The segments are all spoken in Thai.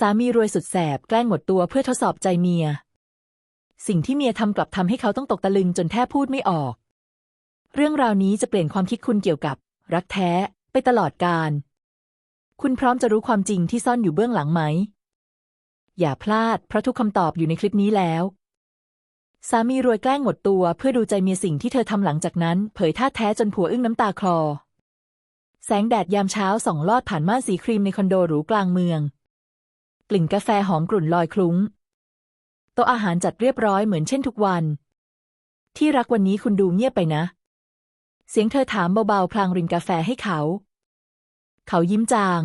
สามีรวยสุดแสบแกล้งหมดตัวเพื่อทดสอบใจเมีย สิ่งที่เมียทำกลับทำให้เขาต้องตกตะลึงจนแทบพูดไม่ออก เรื่องราวนี้จะเปลี่ยนความคิดคุณเกี่ยวกับ รักแท้ไปตลอดกาลคุณพร้อมจะรู้ความจริงที่ซ่อนอยู่เบื้องหลังไหม อย่าพลาดเพราะทุกคำตอบอยู่ในคลิปนี้แล้ว สามีรวยแกล้งหมดตัวเพื่อดูใจเมียสิ่งที่เธอทำหลังจากนั้นเผยท่าแท้จนผัวอึ้งน้ำตาคลอ แสงแดดยามเช้าส่องลอดผ่านม่านสีครีมในคอนโดหรูกลางเมือง กลิ่นกาแฟหอมกลุ่นลอยคลุ้ง โต๊ะอาหารจัดเรียบร้อยเหมือนเช่นทุกวัน ที่รักวันนี้คุณดูเงียบไปนะ เสียงเธอถามเบาๆ พลางรินกาแฟให้เขา เขายิ้มจาง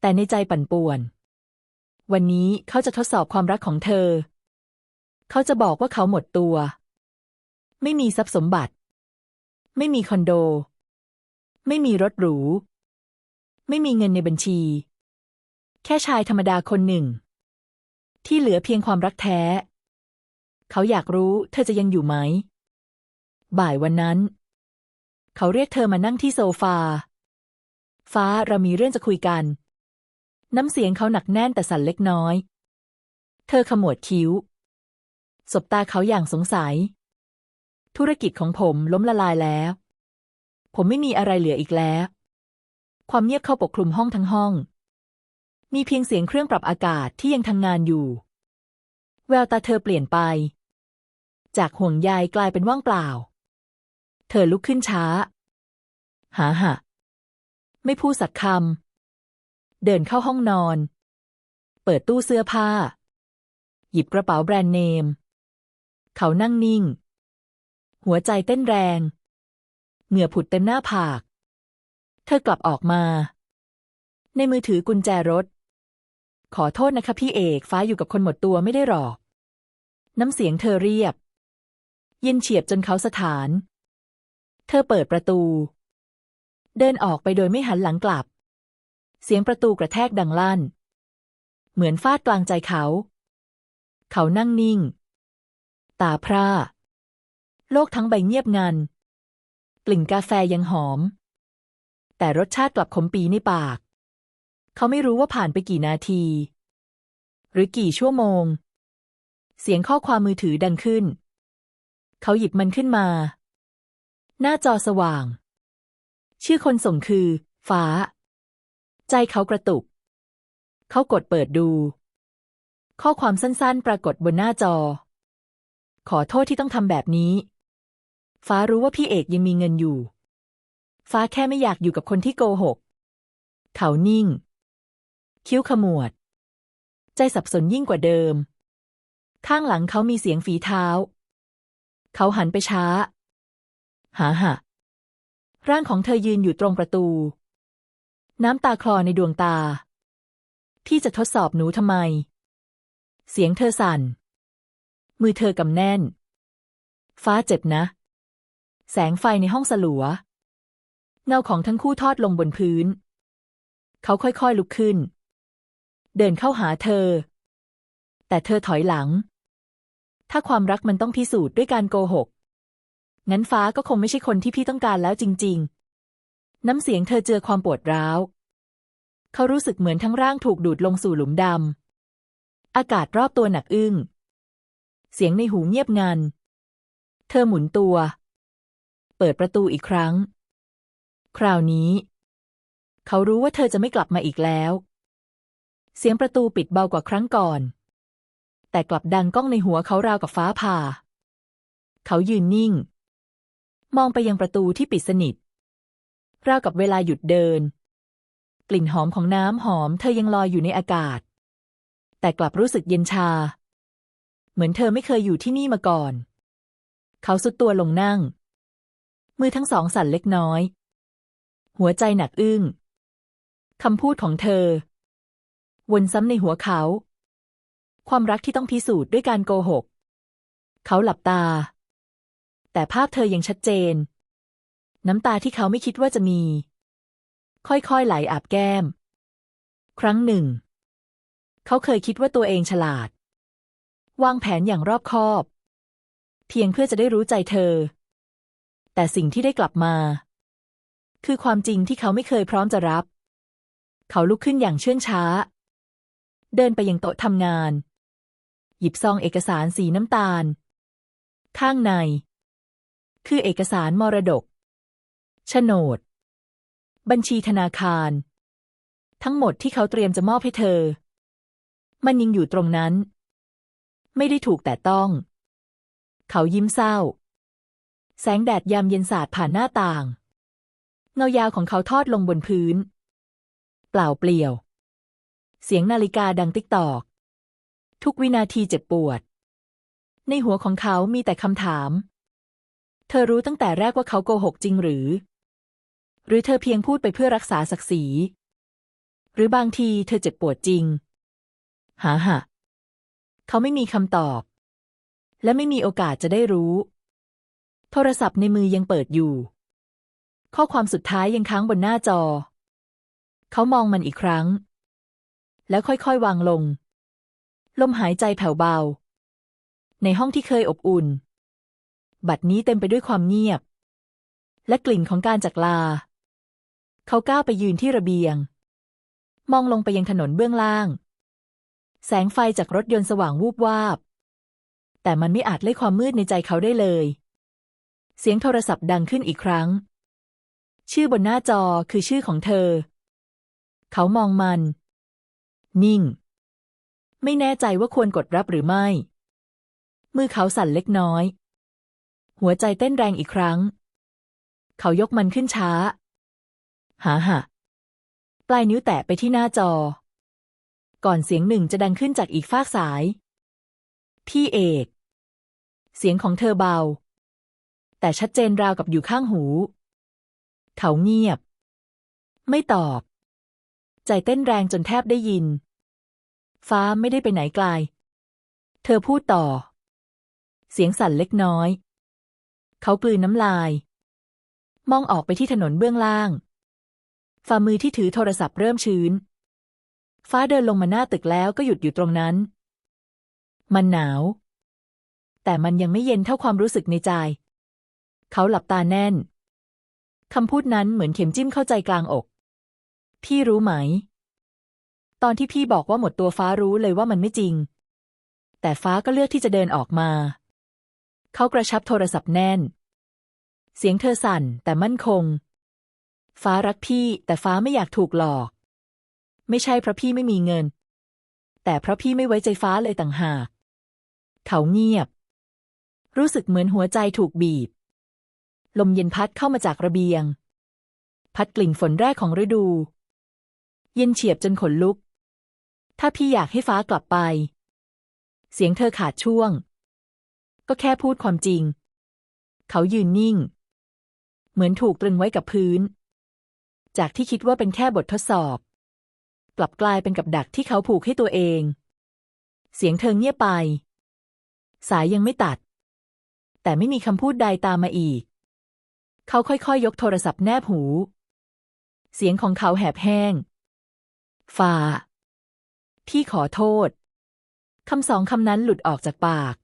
แต่ในใจปั่นป่วน วันนี้เขาจะทดสอบความรักของเธอ เขาจะบอกว่าเขาหมดตัว ไม่มีทรัพย์สมบัติ ไม่มีคอนโด ไม่มีรถหรู ไม่มีเงินในบัญชี แค่ชายธรรมดาคนหนึ่ง ที่เหลือเพียงความรักแท้ เขาอยากรู้เธอจะยังอยู่ไหม บ่ายวันนั้น เขาเรียกเธอมานั่งที่โซฟา ฟ้าเรามีเรื่องจะคุยกัน น้ำเสียงเขาหนักแน่นแต่สั่นเล็กน้อย เธอขมวดคิ้ว สบตาเขาอย่างสงสัย ธุรกิจของผมล้มละลายแล้ว ผมไม่มีอะไรเหลืออีกแล้ว ความเงียบเข้าปกคลุมห้องทั้งห้อง มีเพียงเสียงเครื่องปรับอากาศที่ยังทำงานอยู่ แววตาเธอเปลี่ยนไป จากห่วงใยกลายเป็นว่างเปล่า เธอลุกขึ้นช้า หาหะ ไม่พูดสักคำ เดินเข้าห้องนอน เปิดตู้เสื้อผ้า หยิบกระเป๋าแบรนด์เนม เขานั่งนิ่ง หัวใจเต้นแรง เหงื่อผุดเต็มหน้าผาก เธอกลับออกมาในมือถือกุญแจรถ ขอโทษนะคะพี่เอกฟ้าอยู่กับคนหมดตัวไม่ได้หรอก น้ำเสียงเธอเรียบ เย็นเฉียบจนเขาสถาน เธอเปิดประตู เดินออกไปโดยไม่หันหลังกลับ เสียงประตูกระแทกดังลั่น เหมือนฟาดกลางใจเขา เขานั่งนิ่ง ตาพร่า โลกทั้งใบเงียบงัน กลิ่นกาแฟยังหอม แต่รสชาติกลับขมปีในปาก เขาไม่รู้ว่าผ่านไปกี่นาที หรือกี่ชั่วโมง เสียงข้อความมือถือดังขึ้น เขาหยิบมันขึ้นมา หน้าจอสว่าง ชื่อคนส่งคือ ฟ้า ใจเขากระตุก เขากดเปิดดู ข้อความสั้นๆ ปรากฏบนหน้าจอ ขอโทษที่ต้องทำแบบนี้ ฟ้ารู้ว่าพี่เอกยังมีเงินอยู่ ฟ้าแค่ไม่อยากอยู่กับคนที่โกหก เขานิ่ง คิ้วขมวด ใจสับสนยิ่งกว่าเดิม ข้างหลังเขามีเสียงฝีเท้า เขาหันไปช้า หาหะร่างของเธอยืนอยู่ตรงประตู น้ำตาคลอในดวงตา พี่จะทดสอบหนูทำไม เสียงเธอสั่น มือเธอกำแน่น ฟ้าเจ็บนะ แสงไฟในห้องสลัว เงาของทั้งคู่ทอดลงบนพื้น เขาค่อยๆลุกขึ้น เดินเข้าหาเธอ แต่เธอถอยหลัง ถ้าความรักมันต้องพิสูจน์ด้วยการโกหก งั้นฟ้าก็คงไม่ใช่คนที่พี่ต้องการแล้วจริง ๆ น้ำเสียงเธอเจอความปวดร้าว เขารู้สึกเหมือนทั้งร่างถูกดูดลงสู่หลุมดำ อากาศรอบตัวหนักอึ้ง เสียงในหูเงียบงัน เธอหมุนตัว เปิดประตูอีกครั้ง คราวนี้ เขารู้ว่าเธอจะไม่กลับมาอีกแล้ว เสียงประตูปิดเบากว่าครั้งก่อน แต่กลับดังก้องในหัวเขาราวกับฟ้าผ่า เขายืนนิ่ง มองไปยังประตูที่ปิดสนิท ราวกับเวลาหยุดเดิน กลิ่นหอมของน้ำหอมเธอยังลอยอยู่ในอากาศ แต่กลับรู้สึกเย็นชา เหมือนเธอไม่เคยอยู่ที่นี่มาก่อน เขาสุดตัวลงนั่ง มือทั้งสองสั่นเล็กน้อย หัวใจหนักอึ้งคำพูดของเธอ วนซ้ำในหัวเขา ความรักที่ต้องพิสูจน์ด้วยการโกหก เขาหลับตา แต่ภาพเธอยังชัดเจน น้ำตาที่เขาไม่คิดว่าจะมี ค่อยๆไหลอาบแก้ม ครั้งหนึ่ง เขาเคยคิดว่าตัวเองฉลาด วางแผนอย่างรอบคอบ เพียงเพื่อจะได้รู้ใจเธอ แต่สิ่งที่ได้กลับมา คือความจริงที่เขาไม่เคยพร้อมจะรับเขาลุกขึ้นอย่างเชื่องช้า เดินไปยังโต๊ะทำงาน หยิบซองเอกสารสีน้ำตาล ข้างใน คือเอกสารมรดกโฉนด บัญชีธนาคาร ทั้งหมดที่เขาเตรียมจะมอบให้เธอ มันยังอยู่ตรงนั้น ไม่ได้ถูกแต่ต้อง เขายิ้มเศร้า แสงแดดยามเย็นสาดผ่านหน้าต่าง เงายาวของเขาทอดลงบนพื้น เปล่าเปลี่ยว เสียงนาฬิกาดังติ๊กตอก ทุกวินาทีเจ็บปวด ในหัวของเขามีแต่คำถาม เธอรู้ตั้งแต่แรกว่าเขาโกหกจริงหรือ หรือเธอเพียงพูดไปเพื่อรักษาศักดิ์ศรี หรือบางทีเธอเจ็บปวดจริง หาหะเขาไม่มีคำตอบ และไม่มีโอกาสจะได้รู้ โทรศัพท์ในมือยังเปิดอยู่ ข้อความสุดท้ายยังค้างบนหน้าจอ เขามองมันอีกครั้ง แล้วค่อยๆ วางลง ลมหายใจแผ่วเบา ในห้องที่เคยอบอุ่น บัดนี้เต็มไปด้วยความเงียบ และกลิ่นของการจากลา เขาก้าวไปยืนที่ระเบียง มองลงไปยังถนนเบื้องล่าง แสงไฟจากรถยนต์สว่างวูบวาบ แต่มันไม่อาจไล่ความมืดในใจเขาได้เลย เสียงโทรศัพท์ดังขึ้นอีกครั้ง ชื่อบนหน้าจอคือชื่อของเธอ เขามองมัน นิ่ง ไม่แน่ใจว่าควรกดรับหรือไม่ มือเขาสั่นเล็กน้อย หัวใจเต้นแรงอีกครั้ง เขายกมันขึ้นช้า หาหะปลายนิ้วแตะไปที่หน้าจอ ก่อนเสียงหนึ่งจะดังขึ้นจากอีกฟากสาย พี่เอก เสียงของเธอเบา แต่ชัดเจนราวกับอยู่ข้างหู เขาเงียบ ไม่ตอบ ใจเต้นแรงจนแทบได้ยิน ฟ้าไม่ได้ไปไหนไกล เธอพูดต่อ เสียงสั่นเล็กน้อย เขากลืนน้ำลาย มองออกไปที่ถนนเบื้องล่าง ฝ่ามือที่ถือโทรศัพท์เริ่มชื้น ฟ้าเดินลงมาหน้าตึกแล้วก็หยุดอยู่ตรงนั้น มันหนาว แต่มันยังไม่เย็นเท่าความรู้สึกในใจ เขาหลับตาแน่นคำพูดนั้นเหมือนเข็มจิ้มเข้าใจกลางอก พี่รู้ไหม ตอนที่พี่บอกว่าหมดตัวฟ้ารู้เลยว่ามันไม่จริง แต่ฟ้าก็เลือกที่จะเดินออกมา เขากระชับโทรศัพท์แน่น เสียงเธอสั่นแต่มั่นคง ฟ้ารักพี่ แต่ฟ้าไม่อยากถูกหลอก ไม่ใช่เพราะพี่ไม่มีเงิน แต่เพราะพี่ไม่ไว้ใจฟ้าเลยต่างหาก เขาเงียบ รู้สึกเหมือนหัวใจถูกบีบ ลมเย็นพัดเข้ามาจากระเบียง พัดกลิ่นฝนแรกของฤดูเย็นเฉียบจนขนลุก ถ้าพี่อยากให้ฟ้ากลับไป เสียงเธอขาดช่วง ก็แค่พูดความจริง เขายืนนิ่ง เหมือนถูกตรึงไว้กับพื้น จากที่คิดว่าเป็นแค่บททดสอบ กลับกลายเป็นกับดักที่เขาผูกให้ตัวเอง เสียงเธอเงียบไป สายยังไม่ตัด แต่ไม่มีคำพูดใดตามมาอีก เขาค่อยๆยยกโทรศัพท์แนบหู เสียงของเขาแหบแห้งฟ้า พี่ขอโทษ คำสองคำนั้นหลุดออกจากปาก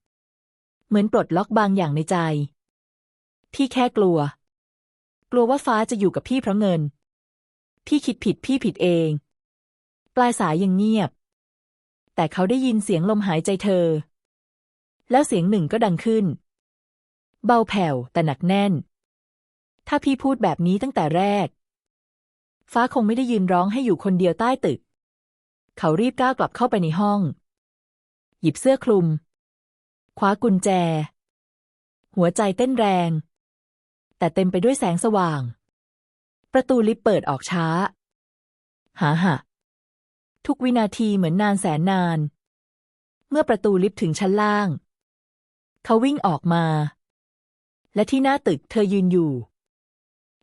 เหมือนปลดล็อกบางอย่างในใจ พี่แค่กลัว กลัวว่าฟ้าจะอยู่กับพี่เพราะเงิน พี่คิดผิดพี่ผิดเอง ปลายสายยังเงียบ แต่เขาได้ยินเสียงลมหายใจเธอ แล้วเสียงหนึ่งก็ดังขึ้น เบาแผ่วแต่หนักแน่น ถ้าพี่พูดแบบนี้ตั้งแต่แรก ฟ้าคงไม่ได้ยืนร้องให้อยู่คนเดียวใต้ตึก เขารีบก้าวกลับเข้าไปในห้อง หยิบเสื้อคลุม คว้ากุญแจ หัวใจเต้นแรง แต่เต็มไปด้วยแสงสว่าง ประตูลิฟต์เปิดออกช้า หาหะทุกวินาทีเหมือนนานแสนนาน เมื่อประตูลิฟต์ถึงชั้นล่าง เขาวิ่งออกมา และที่หน้าตึกเธอยืนอยู่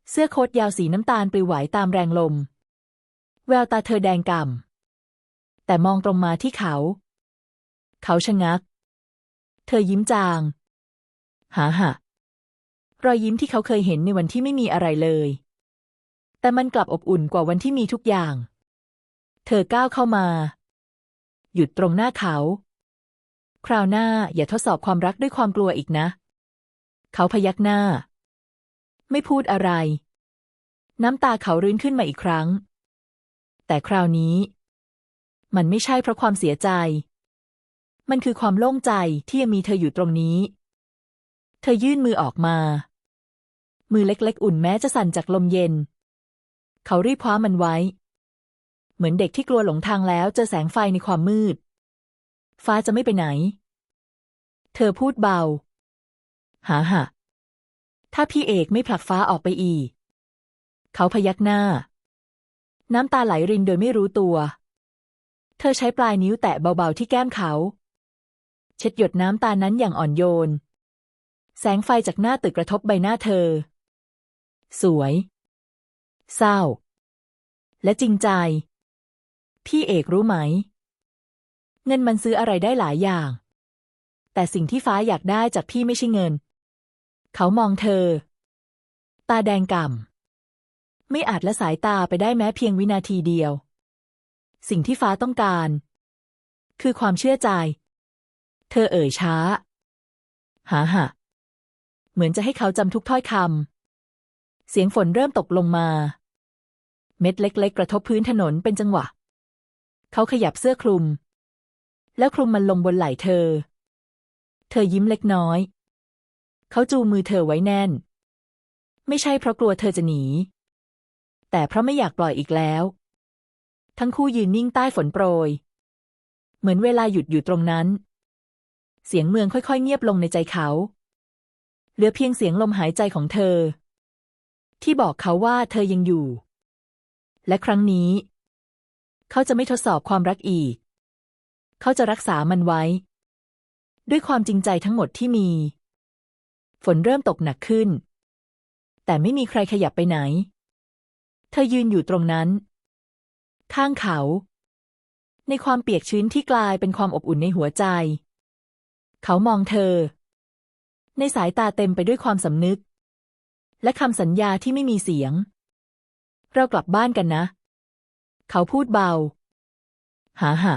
เสื้อโค้ทยาวสีน้ำตาลปลิวไหวตามแรงลม แววตาเธอแดงก่ำ แต่มองตรงมาที่เขา เขาชะงัก เธอยิ้มจาง หาหะรอยยิ้มที่เขาเคยเห็นในวันที่ไม่มีอะไรเลย แต่มันกลับอบอุ่นกว่าวันที่มีทุกอย่าง เธอก้าวเข้ามา หยุดตรงหน้าเขา คราวหน้าอย่าทดสอบความรักด้วยความกลัวอีกนะ เขาพยักหน้า ไม่พูดอะไร น้ำตาเขารื้นขึ้นมาอีกครั้ง แต่คราวนี้ มันไม่ใช่เพราะความเสียใจ มันคือความโล่งใจที่ยังมีเธออยู่ตรงนี้ เธอยื่นมือออกมา มือเล็กๆ อุ่นแม้จะสั่นจากลมเย็น เขารีบคว้ามันไว้ เหมือนเด็กที่กลัวหลงทางแล้วเจอแสงไฟในความมืด ฟ้าจะไม่ไปไหน เธอพูดเบา หาหะถ้าพี่เอกไม่ผลักฟ้าออกไปอีก เขาพยักหน้า น้ำตาไหลรินโดยไม่รู้ตัว เธอใช้ปลายนิ้วแตะเบาๆที่แก้มเขา เช็ดหยดน้ำตานั้นอย่างอ่อนโยน แสงไฟจากหน้าตึกกระทบใบหน้าเธอ สวย เศร้า และจริงใจ พี่เอกรู้ไหม เงินมันซื้ออะไรได้หลายอย่าง แต่สิ่งที่ฟ้าอยากได้จากพี่ไม่ใช่เงิน เขามองเธอ ตาแดงก่ำไม่อาจละสายตาไปได้แม้เพียงวินาทีเดียว สิ่งที่ฟ้าต้องการ คือความเชื่อใจ เธอเอ่ยช้า หาหะเหมือนจะให้เขาจำทุกถ้อยคำ เสียงฝนเริ่มตกลงมา เม็ดเล็ก ๆ กระทบพื้นถนนเป็นจังหวะ เขาขยับเสื้อคลุม แล้วคลุมมันลงบนไหล่เธอ เธอยิ้มเล็กน้อย เขาจูมือเธอไว้แน่น ไม่ใช่เพราะกลัวเธอจะหนี แต่เพราะไม่อยากปล่อยอีกแล้ว ทั้งคู่ยืนนิ่งใต้ฝนโปรย เหมือนเวลาหยุดอยู่ตรงนั้น เสียงเมืองค่อยๆ เงียบลงในใจเขา เหลือเพียงเสียงลมหายใจของเธอ ที่บอกเขาว่าเธอยังอยู่ และครั้งนี้ เขาจะไม่ทดสอบความรักอีก เขาจะรักษามันไว้ ด้วยความจริงใจทั้งหมดที่มี ฝนเริ่มตกหนักขึ้น แต่ไม่มีใครขยับไปไหน เธอยืนอยู่ตรงนั้น ข้างเขา ในความเปียกชื้นที่กลายเป็นความอบอุ่นในหัวใจ เขามองเธอ ในสายตาเต็มไปด้วยความสำนึก และคำสัญญาที่ไม่มีเสียง เรากลับบ้านกันนะ เขาพูดเบา หาหะ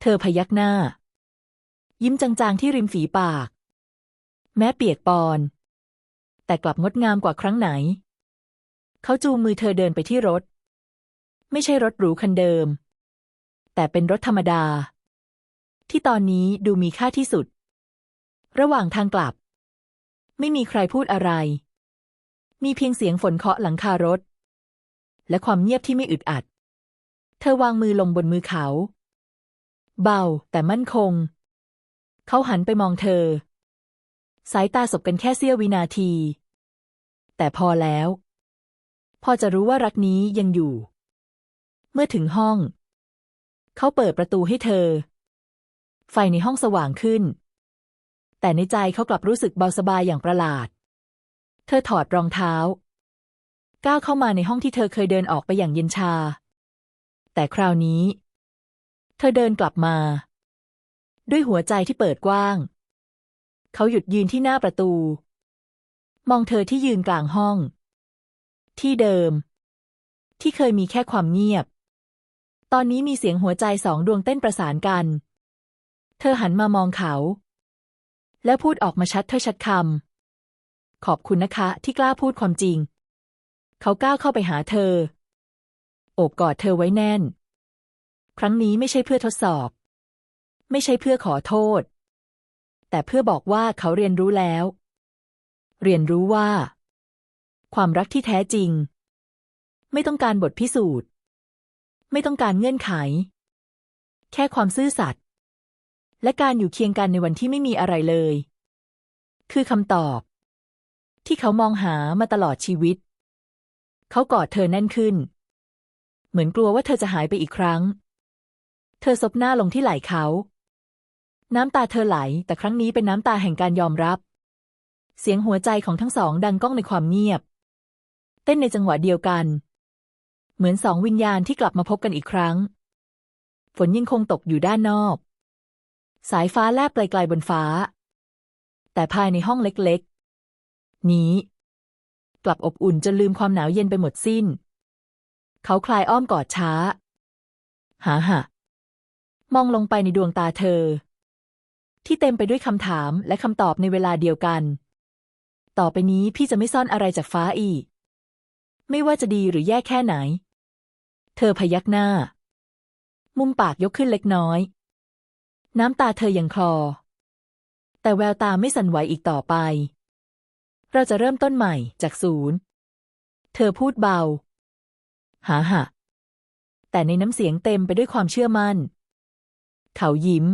เธอพยักหน้า ยิ้มจางๆที่ริมฝีปาก แม้เปียกปอน แต่กลับงดงามกว่าครั้งไหน เขาจูงมือเธอเดินไปที่รถ ไม่ใช่รถหรูคันเดิม แต่เป็นรถธรรมดา ที่ตอนนี้ดูมีค่าที่สุด ระหว่างทางกลับ ไม่มีใครพูดอะไร มีเพียงเสียงฝนเคาะหลังคารถ และความเงียบที่ไม่อึดอัด เธอวางมือลงบนมือเขา เบาแต่มั่นคง เขาหันไปมองเธอ สายตาสบกันแค่เสี้ยววินาที แต่พอแล้ว พอจะรู้ว่ารักนี้ยังอยู่ เมื่อถึงห้อง เขาเปิดประตูให้เธอ ไฟในห้องสว่างขึ้น แต่ในใจเขากลับรู้สึกเบาสบายอย่างประหลาด เธอถอดรองเท้า ก้าวเข้ามาในห้องที่เธอเคยเดินออกไปอย่างเย็นชา แต่คราวนี้ เธอเดินกลับมา ด้วยหัวใจที่เปิดกว้าง เขาหยุดยืนที่หน้าประตู มองเธอที่ยืนกลางห้อง ที่เดิมที่เคยมีแค่ความเงียบ ตอนนี้มีเสียงหัวใจสองดวงเต้นประสานกัน เธอหันมามองเขา แล้วพูดออกมาชัดถ้อชัดคำ ขอบคุณนะคะ ที่กล้าพูดความจริง เขาก้าวเข้าไปหาเธอ โอบกอดเธอไว้แน่น ครั้งนี้ไม่ใช่เพื่อทดสอบ ไม่ใช่เพื่อขอโทษ แต่เพื่อบอกว่าเขาเรียนรู้แล้ว เรียนรู้ว่า ความรักที่แท้จริง ไม่ต้องการบทพิสูจน์ ไม่ต้องการเงื่อนไข แค่ความซื่อสัตย์และการอยู่เคียงกันในวันที่ไม่มีอะไรเลย คือคำตอบ ที่เขามองหามาตลอดชีวิต เขากอดเธอแน่นขึ้น เหมือนกลัวว่าเธอจะหายไปอีกครั้ง เธอซบหน้าลงที่ไหล่เขา น้ำตาเธอไหล แต่ครั้งนี้เป็นน้ำตาแห่งการยอมรับ เสียงหัวใจของทั้งสองดังก้องในความเงียบ เต้นในจังหวะเดียวกัน เหมือนสองวิญญาณที่กลับมาพบกันอีกครั้ง ฝนยังคงตกอยู่ด้านนอก สายฟ้าแลบไกลๆบนฟ้า แต่ภายในห้องเล็กๆ นี้ กลับอบอุ่นจนลืมความหนาวเย็นไปหมดสิ้น เขาคลายอ้อมกอดช้า หาหะมองลงไปในดวงตาเธอ ที่เต็มไปด้วยคำถามและคำตอบในเวลาเดียวกัน ต่อไปนี้พี่จะไม่ซ่อนอะไรจากฟ้าอีก ไม่ว่าจะดีหรือแย่แค่ไหน เธอพยักหน้า มุมปากยกขึ้นเล็กน้อย น้ำตาเธอยังคลอ แต่แววตาไม่สั่นไหวอีกต่อไป เราจะเริ่มต้นใหม่จากศูนย์ เธอพูดเบา หาหะ แต่ในน้ำเสียงเต็มไปด้วยความเชื่อมั่น เขายิ้ม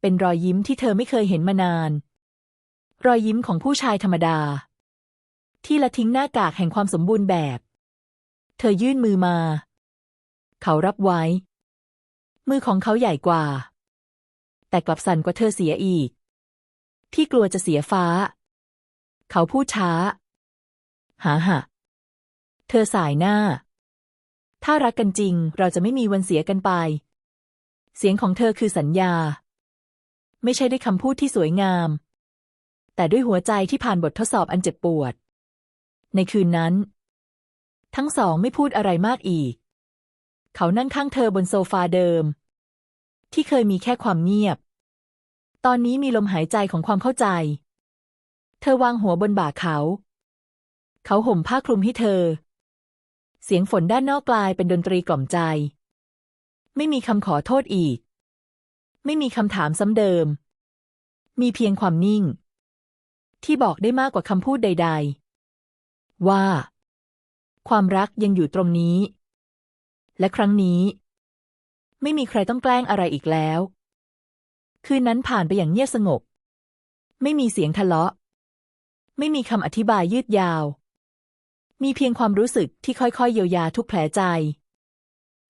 เป็นรอยยิ้มที่เธอไม่เคยเห็นมานาน รอยยิ้มของผู้ชายธรรมดา ที่ละทิ้งหน้ากากแห่งความสมบูรณ์แบบ เธอยื่นมือมา เขารับไว้ มือของเขาใหญ่กว่า แต่กลับสั่นกว่าเธอเสียอีก ที่กลัวจะเสียฟ้า เขาพูดช้า หาหะเธอสายหน้า ถ้ารักกันจริง เราจะไม่มีวันเสียกันไป เสียงของเธอคือสัญญา ไม่ใช่ด้วยคำพูดที่สวยงาม แต่ด้วยหัวใจที่ผ่านบททดสอบอันเจ็บปวด ในคืนนั้น ทั้งสองไม่พูดอะไรมากอีก เขานั่งข้างเธอบนโซฟาเดิม ที่เคยมีแค่ความเงียบ ตอนนี้มีลมหายใจของความเข้าใจ เธอวางหัวบนบ่าเขา เขาห่มผ้าคลุมให้เธอ เสียงฝนด้านนอกกลายเป็นดนตรีกล่อมใจ ไม่มีคำขอโทษอีก ไม่มีคำถามซ้ำเดิม มีเพียงความนิ่ง ที่บอกได้มากกว่าคำพูดใด ๆ ว่า ความรักยังอยู่ตรงนี้ และครั้งนี้ ไม่มีใครต้องแกล้งอะไรอีกแล้ว คืนนั้นผ่านไปอย่างเงียบสงบ ไม่มีเสียงทะเลาะ ไม่มีคำอธิบายยืดยาว มีเพียงความรู้สึกที่ค่อยๆเยียวยาทุกแผลใจ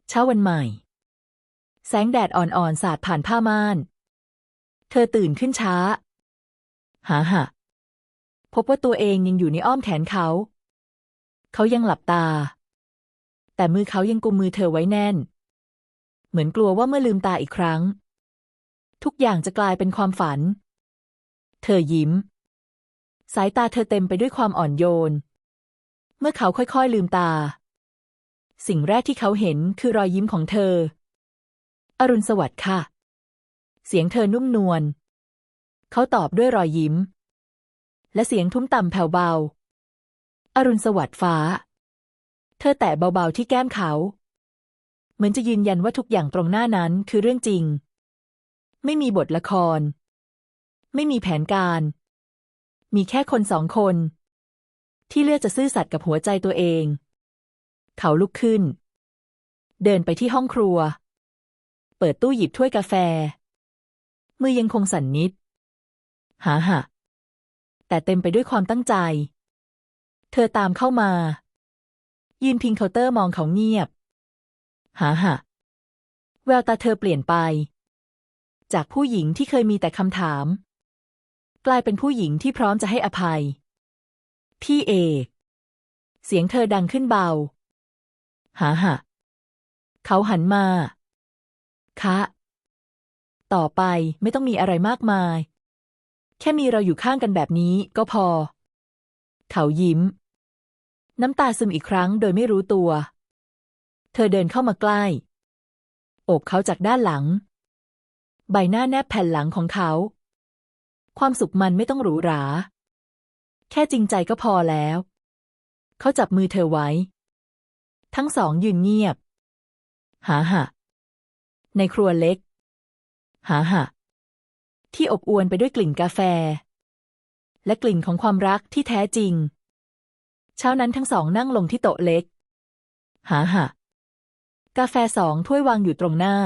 เช้าวันใหม่ แสงแดดอ่อนๆสาดผ่านผ้าม่าน เธอตื่นขึ้นช้า หาหะพบว่าตัวเองยังอยู่ในอ้อมแขนเขา เขายังหลับตา แต่มือเขายังกุมมือเธอไว้แน่น เหมือนกลัวว่าเมื่อลืมตาอีกครั้ง ทุกอย่างจะกลายเป็นความฝัน เธอยิ้ม สายตาเธอเต็มไปด้วยความอ่อนโยน เมื่อเขาค่อยๆลืมตา สิ่งแรกที่เขาเห็นคือรอยยิ้มของเธอ อรุณสวัสดิ์ค่ะ เสียงเธอนุ่มนวลเขาตอบด้วยรอยยิ้ม และเสียงทุ้มต่ำแผ่วเบา อรุณสวัสดิ์ฟ้า เธอแตะเบาๆที่แก้มเขา เหมือนจะยืนยันว่าทุกอย่างตรงหน้านั้นคือเรื่องจริง ไม่มีบทละคร ไม่มีแผนการ มีแค่คนสองคน ที่เลือกจะซื่อสัตย์กับหัวใจตัวเอง เขาลุกขึ้น เดินไปที่ห้องครัว เปิดตู้หยิบถ้วยกาแฟ มือยังคงสั่นนิด หาหะแต่เต็มไปด้วยความตั้งใจ เธอตามเข้ามา ยืนพิงเคาน์เตอร์มองเขาเงียบ หาหะแววตาเธอเปลี่ยนไป จากผู้หญิงที่เคยมีแต่คำถาม กลายเป็นผู้หญิงที่พร้อมจะให้อภัย พี่เอกเสียงเธอดังขึ้นเบา หาหะเขาหันมา คะ ต่อไปไม่ต้องมีอะไรมากมาย แค่มีเราอยู่ข้างกันแบบนี้ก็พอ เขายิ้ม น้ำตาซึมอีกครั้งโดยไม่รู้ตัว เธอเดินเข้ามาใกล้อบเขาจากด้านหลัง ใบหน้าแนบแผ่นหลังของเขา ความสุขมันไม่ต้องหรูหรา แค่จริงใจก็พอแล้ว เขาจับมือเธอไว้ ทั้งสองยืนเงียบ หาหะ ในครัวเล็ก หาหะ ที่อบอวลไปด้วยกลิ่นกาแฟ และกลิ่นของความรักที่แท้จริง เช้านั้นทั้งสองนั่งลงที่โต๊ะเล็ก หาหะกาแฟสองถ้วยวางอยู่ตรงหน้า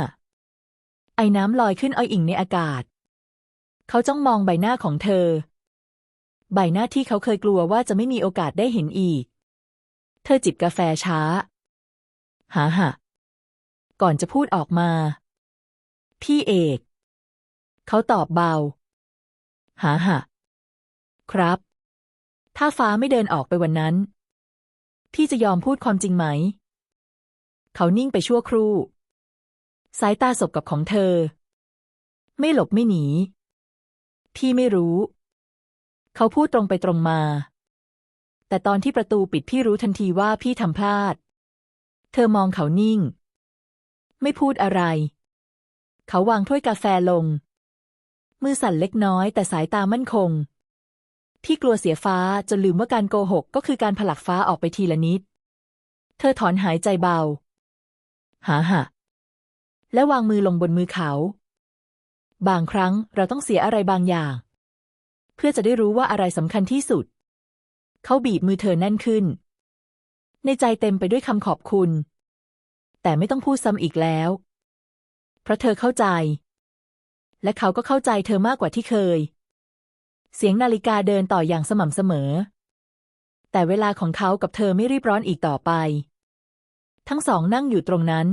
ไอ้น้ำลอยขึ้นอ้อยอิ่งในอากาศ เขาจ้องมองใบหน้าของเธอ ใบหน้าที่เขาเคยกลัวว่าจะไม่มีโอกาสได้เห็นอีก เธอจิบกาแฟช้า หาหะก่อนจะพูดออกมา พี่เอก เขาตอบเบา หาหะครับ ถ้าฟ้าไม่เดินออกไปวันนั้น พี่จะยอมพูดความจริงไหม เขานิ่งไปชั่วครู่ สายตาสบกับของเธอ ไม่หลบไม่หนี พี่ไม่รู้ เขาพูดตรงไปตรงมา แต่ตอนที่ประตูปิดพี่รู้ทันทีว่าพี่ทำพลาด เธอมองเขานิ่ง ไม่พูดอะไร เขาวางถ้วยกาแฟลง มือสั่นเล็กน้อยแต่สายตามั่นคง พี่กลัวเสียฟ้าจนลืมว่าการโกหกก็คือการผลักฟ้าออกไปทีละนิด เธอถอนหายใจเบา หาหะและวางมือลงบนมือเขา บางครั้งเราต้องเสียอะไรบางอย่าง เพื่อจะได้รู้ว่าอะไรสำคัญที่สุด เขาบีบมือเธอแน่นขึ้น ในใจเต็มไปด้วยคำขอบคุณ แต่ไม่ต้องพูดซ้ำอีกแล้ว เพราะเธอเข้าใจ และเขาก็เข้าใจเธอมากกว่าที่เคย เสียงนาฬิกาเดินต่ออย่างสม่ำเสมอ แต่เวลาของเขากับเธอไม่รีบร้อนอีกต่อไป ทั้งสองนั่งอยู่ตรงนั้น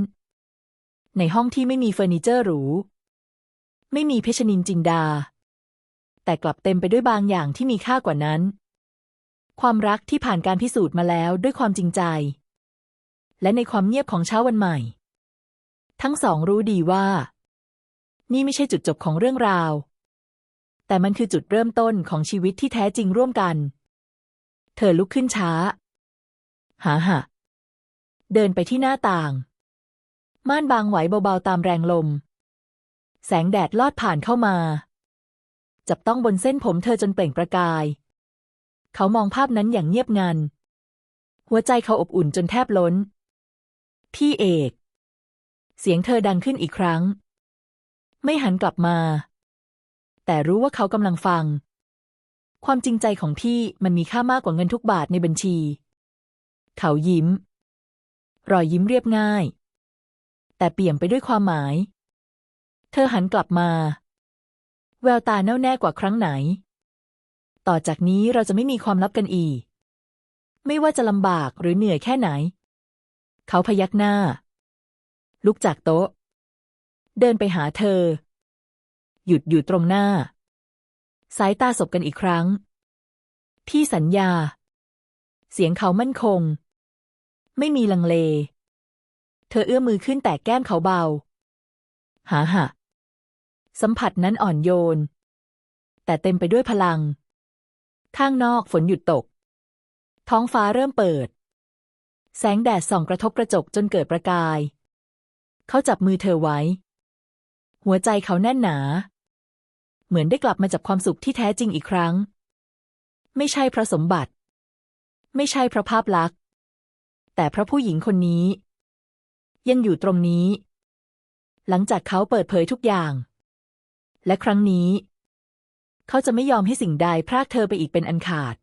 ในห้องที่ไม่มีเฟอร์นิเจอร์หรู ไม่มีเพชรนินจินดา แต่กลับเต็มไปด้วยบางอย่างที่มีค่ากว่านั้น ความรักที่ผ่านการพิสูจน์มาแล้วด้วยความจริงใจ และในความเงียบของเช้าวันใหม่ ทั้งสองรู้ดีว่า นี่ไม่ใช่จุดจบของเรื่องราว แต่มันคือจุดเริ่มต้นของชีวิตที่แท้จริงร่วมกัน เธอลุกขึ้นช้า หาหะเดินไปที่หน้าต่าง ม่านบางไหวเบาๆตามแรงลม แสงแดดลอดผ่านเข้ามา จับต้องบนเส้นผมเธอจนเปล่งประกาย เขามองภาพนั้นอย่างเงียบงัน หัวใจเขาอบอุ่นจนแทบล้น พี่เอก เสียงเธอดังขึ้นอีกครั้ง ไม่หันกลับมา แต่รู้ว่าเขากำลังฟัง ความจริงใจของพี่มันมีค่ามากกว่าเงินทุกบาทในบัญชี เขายิ้ม รอยยิ้มเรียบง่าย แต่เปี่ยมไปด้วยความหมาย เธอหันกลับมา แววตาแน่วแน่กว่าครั้งไหน ต่อจากนี้เราจะไม่มีความลับกันอีก ไม่ว่าจะลำบากหรือเหนื่อยแค่ไหน เขาพยักหน้า ลุกจากโต๊ะ เดินไปหาเธอ หยุดอยู่ตรงหน้า สายตาสบกันอีกครั้ง พี่สัญญา เสียงเขามั่นคง ไม่มีลังเล เธอเอื้อมมือขึ้นแต่แก้มเขาเบา หาหะสัมผัสนั้นอ่อนโยน แต่เต็มไปด้วยพลัง ข้างนอกฝนหยุดตก ท้องฟ้าเริ่มเปิด แสงแดดส่องกระทบกระจกจนเกิดประกาย เขาจับมือเธอไว้ หัวใจเขาแน่นหนา เหมือนได้กลับมาจับความสุขที่แท้จริงอีกครั้ง ไม่ใช่เพราะสมบัติ ไม่ใช่เพราะภาพลักษณ์ แต่เพราะผู้หญิงคนนี้ ยังอยู่ตรงนี้ หลังจากเขาเปิดเผยทุกอย่าง และครั้งนี้ เขาจะไม่ยอมให้สิ่งใดพรากเธอไปอีกเป็นอันขาด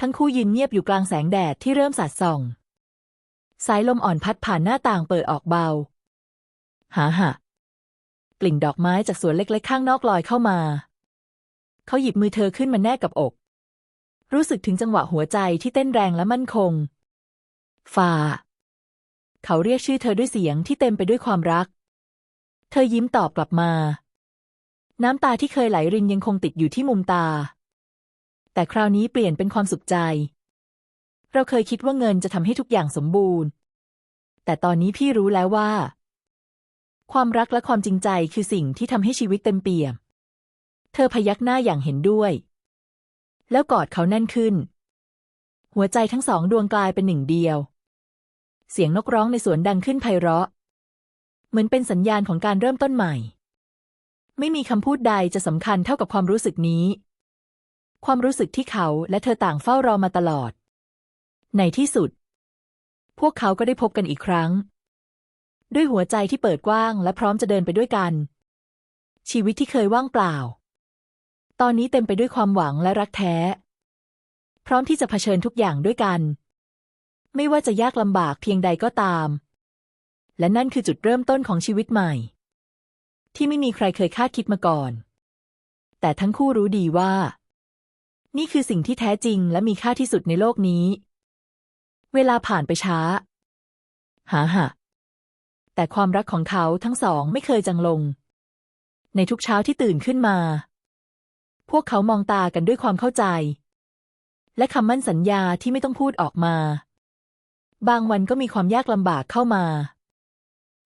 ทั้งคู่ยืนเงียบอยู่กลางแสงแดดที่เริ่มสาดส่อง สายลมอ่อนพัดผ่านหน้าต่างเปิดออกเบา หาหะ กลิ่นดอกไม้จากสวนเล็กๆ ข้างนอกลอยเข้ามา เขาหยิบมือเธอขึ้นมาแนบอกอก รู้สึกถึงจังหวะหัวใจที่เต้นแรงและมั่นคงฟ้าเขาเรียกชื่อเธอด้วยเสียงที่เต็มไปด้วยความรัก เธอยิ้มตอบกลับมา น้ำตาที่เคยไหลรินยังคงติดอยู่ที่มุมตา แต่คราวนี้เปลี่ยนเป็นความสุขใจ เราเคยคิดว่าเงินจะทำให้ทุกอย่างสมบูรณ์ แต่ตอนนี้พี่รู้แล้วว่า ความรักและความจริงใจคือสิ่งที่ทำให้ชีวิตเต็มเปี่ยม เธอพยักหน้าอย่างเห็นด้วย แล้วกอดเขาแน่นขึ้น หัวใจทั้งสองดวงกลายเป็นหนึ่งเดียว เสียงนกร้องในสวนดังขึ้นไพเราะ เหมือนเป็นสัญญาณของการเริ่มต้นใหม่ ไม่มีคำพูดใดจะสำคัญเท่ากับความรู้สึกนี้ ความรู้สึกที่เขาและเธอต่างเฝ้ารอมาตลอด ในที่สุด พวกเขาก็ได้พบกันอีกครั้ง ด้วยหัวใจที่เปิดกว้างและพร้อมจะเดินไปด้วยกัน ชีวิตที่เคยว่างเปล่า ตอนนี้เต็มไปด้วยความหวังและรักแท้ พร้อมที่จะเผชิญทุกอย่างด้วยกัน ไม่ว่าจะยากลำบากเพียงใดก็ตาม และนั่นคือจุดเริ่มต้นของชีวิตใหม่ ที่ไม่มีใครเคยคาดคิดมาก่อน แต่ทั้งคู่รู้ดีว่า นี่คือสิ่งที่แท้จริงและมีค่าที่สุดในโลกนี้ เวลาผ่านไปช้า หาหะ แต่ความรักของเขาทั้งสองไม่เคยจางลง ในทุกเช้าที่ตื่นขึ้นมา พวกเขามองตากันด้วยความเข้าใจ และคำมั่นสัญญาที่ไม่ต้องพูดออกมา บางวันก็มีความยากลำบากเข้ามา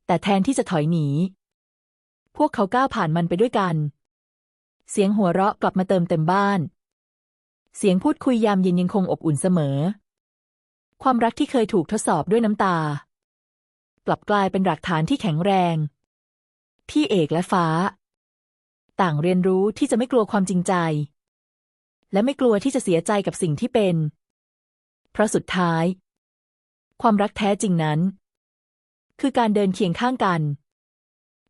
แต่แทนที่จะถอยหนี พวกเขาก้าวผ่านมันไปด้วยกัน เสียงหัวเราะกลับมาเติมเต็มบ้าน เสียงพูดคุยยามเย็นยังคงอบอุ่นเสมอ ความรักที่เคยถูกทดสอบด้วยน้ำตา กลับกลายเป็นหลักฐานที่แข็งแรง พี่เอกและฟ้า ต่างเรียนรู้ที่จะไม่กลัวความจริงใจ และไม่กลัวที่จะเสียใจกับสิ่งที่เป็น เพราะสุดท้าย ความรักแท้จริงนั้น คือการเดินเคียงข้างกัน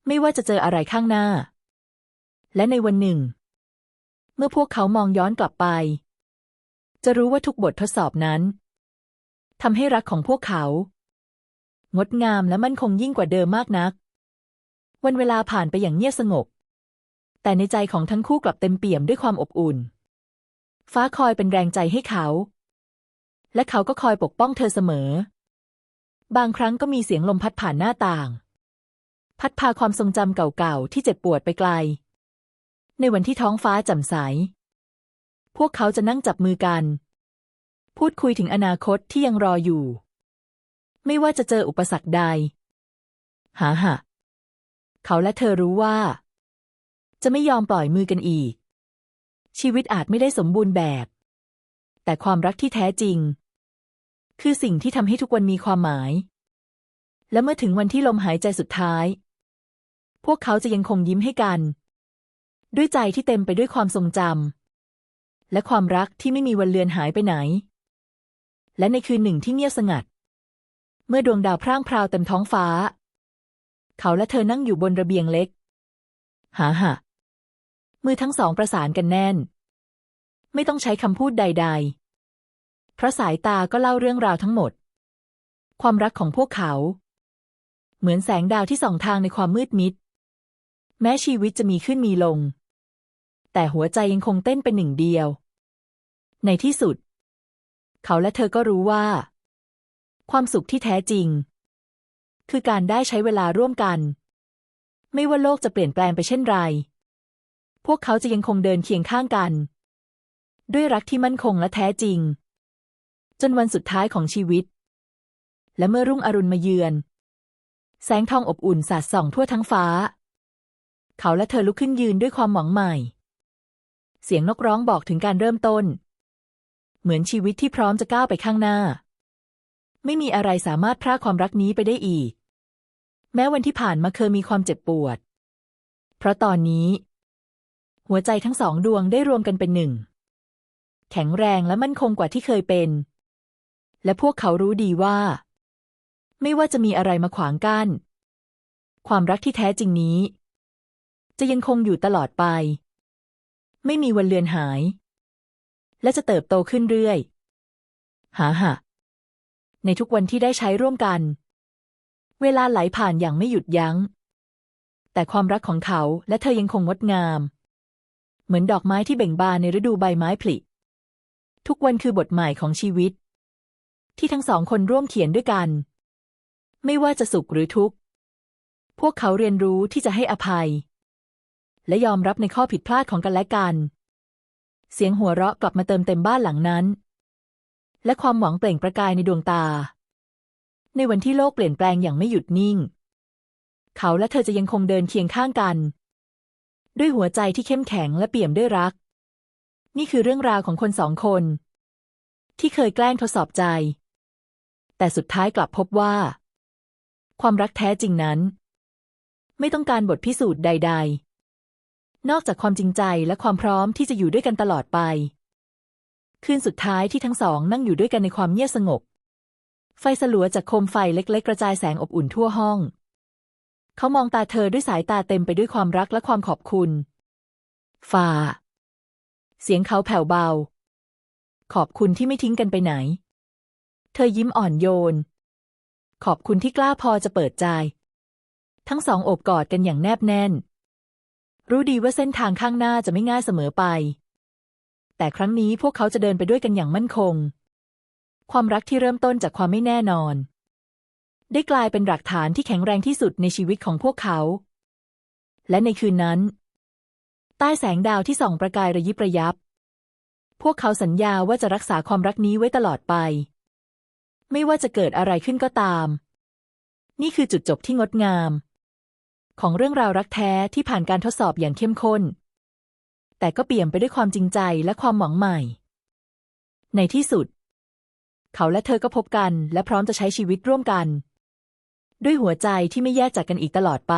ไม่ว่าจะเจออะไรข้างหน้า และในวันหนึ่ง เมื่อพวกเขามองย้อนกลับไป จะรู้ว่าทุกบททดสอบนั้นทำให้รักของพวกเขา งดงามและมั่นคงยิ่งกว่าเดิมมากนัก วันเวลาผ่านไปอย่างเงียบสงบ แต่ในใจของทั้งคู่กลับเต็มเปี่ยมด้วยความอบอุ่น ฟ้าคอยเป็นแรงใจให้เขา และเขาก็คอยปกป้องเธอเสมอ บางครั้งก็มีเสียงลมพัดผ่านหน้าต่าง พัดพาความทรงจำเก่าๆที่เจ็บปวดไปไกล ในวันที่ท้องฟ้าแจ่มใส พวกเขาจะนั่งจับมือกัน พูดคุยถึงอนาคตที่ยังรออยู่ ไม่ว่าจะเจออุปสรรคใด หาหะเขาและเธอรู้ว่า จะไม่ยอมปล่อยมือกันอีก ชีวิตอาจไม่ได้สมบูรณ์แบบ แต่ความรักที่แท้จริง คือสิ่งที่ทำให้ทุกวันมีความหมาย และเมื่อถึงวันที่ลมหายใจสุดท้าย พวกเขาจะยังคงยิ้มให้กัน ด้วยใจที่เต็มไปด้วยความทรงจำและความรักที่ไม่มีวันเลือนหายไปไหน และในคืนหนึ่งที่เงียบสงัด เมื่อดวงดาวพร่างพราวเต็มท้องฟ้า เขาและเธอนั่งอยู่บนระเบียงเล็ก หาหะมือทั้งสองประสานกันแน่น ไม่ต้องใช้คำพูดใด ๆ เพราะสายตาก็เล่าเรื่องราวทั้งหมด ความรักของพวกเขา เหมือนแสงดาวที่ส่องทางในความมืดมิด แม้ชีวิตจะมีขึ้นมีลง แต่หัวใจยังคงเต้นเป็นหนึ่งเดียว ในที่สุด เขาและเธอก็รู้ว่า ความสุขที่แท้จริง คือการได้ใช้เวลาร่วมกัน ไม่ว่าโลกจะเปลี่ยนแปลงไปเช่นไร พวกเขาจะยังคงเดินเคียงข้างกัน ด้วยรักที่มั่นคงและแท้จริง จนวันสุดท้ายของชีวิต และเมื่อรุ่งอรุณมาเยือน แสงทองอบอุ่นสาดส่องทั่วทั้งฟ้า เขาและเธอลุกขึ้นยืนด้วยความหวังใหม่ เสียงนกร้องบอกถึงการเริ่มต้น เหมือนชีวิตที่พร้อมจะก้าวไปข้างหน้า ไม่มีอะไรสามารถพรากความรักนี้ไปได้อีก แม้วันที่ผ่านมาเคยมีความเจ็บปวด เพราะตอนนี้ หัวใจทั้งสองดวงได้รวมกันเป็นหนึ่ง แข็งแรงและมั่นคงกว่าที่เคยเป็น และพวกเขารู้ดีว่า ไม่ว่าจะมีอะไรมาขวางกัน้น ความรักที่แท้จริงนี้ จะยังคงอยู่ตลอดไป ไม่มีวันเลือนหาย และจะเติบโตขึ้นเรื่อย หาหะ ในทุกวันที่ได้ใช้ร่วมกัน เวลาไหลผ่านอย่างไม่หยุดยัง้ง แต่ความรักของเขาและเธอยังคงงดงาม เหมือนดอกไม้ที่เบ่งบานในฤดูใบไม้ผลิ ทุกวันคือบทใหม่ของชีวิต ที่ทั้งสองคนร่วมเขียนด้วยกัน ไม่ว่าจะสุขหรือทุกข์ พวกเขาเรียนรู้ที่จะให้อภัย และยอมรับในข้อผิดพลาดของกันและกัน เสียงหัวเราะกลับมาเติมเต็มบ้านหลังนั้น และความหวังเปล่งประกายในดวงตา ในวันที่โลกเปลี่ยนแปลงอย่างไม่หยุดนิ่ง เขาและเธอจะยังคงเดินเคียงข้างกัน ด้วยหัวใจที่เข้มแข็งและเปี่ยมด้วยรัก นี่คือเรื่องราวของคนสองคน ที่เคยแกล้งทดสอบใจ แต่สุดท้ายกลับพบว่า ความรักแท้จริงนั้น ไม่ต้องการบทพิสูจน์ใด ๆ นอกจากความจริงใจและความพร้อมที่จะอยู่ด้วยกันตลอดไป คืนสุดท้ายที่ทั้งสองนั่งอยู่ด้วยกันในความเงียบสงบ ไฟสลัวจากโคมไฟเล็ก ๆ กระจายแสงอบอุ่นทั่วห้อง เขามองตาเธอด้วยสายตาเต็มไปด้วยความรักและความขอบคุณฟ้าเสียงเขาแผ่วเบา ขอบคุณที่ไม่ทิ้งกันไปไหน เธอยิ้มอ่อนโยน ขอบคุณที่กล้าพอจะเปิดใจ ทั้งสองโอบกอดกันอย่างแนบแน่น รู้ดีว่าเส้นทางข้างหน้าจะไม่ง่ายเสมอไป แต่ครั้งนี้พวกเขาจะเดินไปด้วยกันอย่างมั่นคง ความรักที่เริ่มต้นจากความไม่แน่นอน ได้กลายเป็นหลักฐานที่แข็งแรงที่สุดในชีวิตของพวกเขา และในคืนนั้น ใต้แสงดาวที่ส่องประกายระยิบระยับ พวกเขาสัญญาว่าจะรักษาความรักนี้ไว้ตลอดไป ไม่ว่าจะเกิดอะไรขึ้นก็ตาม นี่คือจุดจบที่งดงาม ของเรื่องราวรักแท้ที่ผ่านการทดสอบอย่างเข้มข้น แต่ก็เปี่ยมไปด้วยความจริงใจและความหวังใหม่ ในที่สุด เขาและเธอก็พบกันและพร้อมจะใช้ชีวิตร่วมกัน ด้วยหัวใจที่ไม่แยกจากกันอีกตลอดไป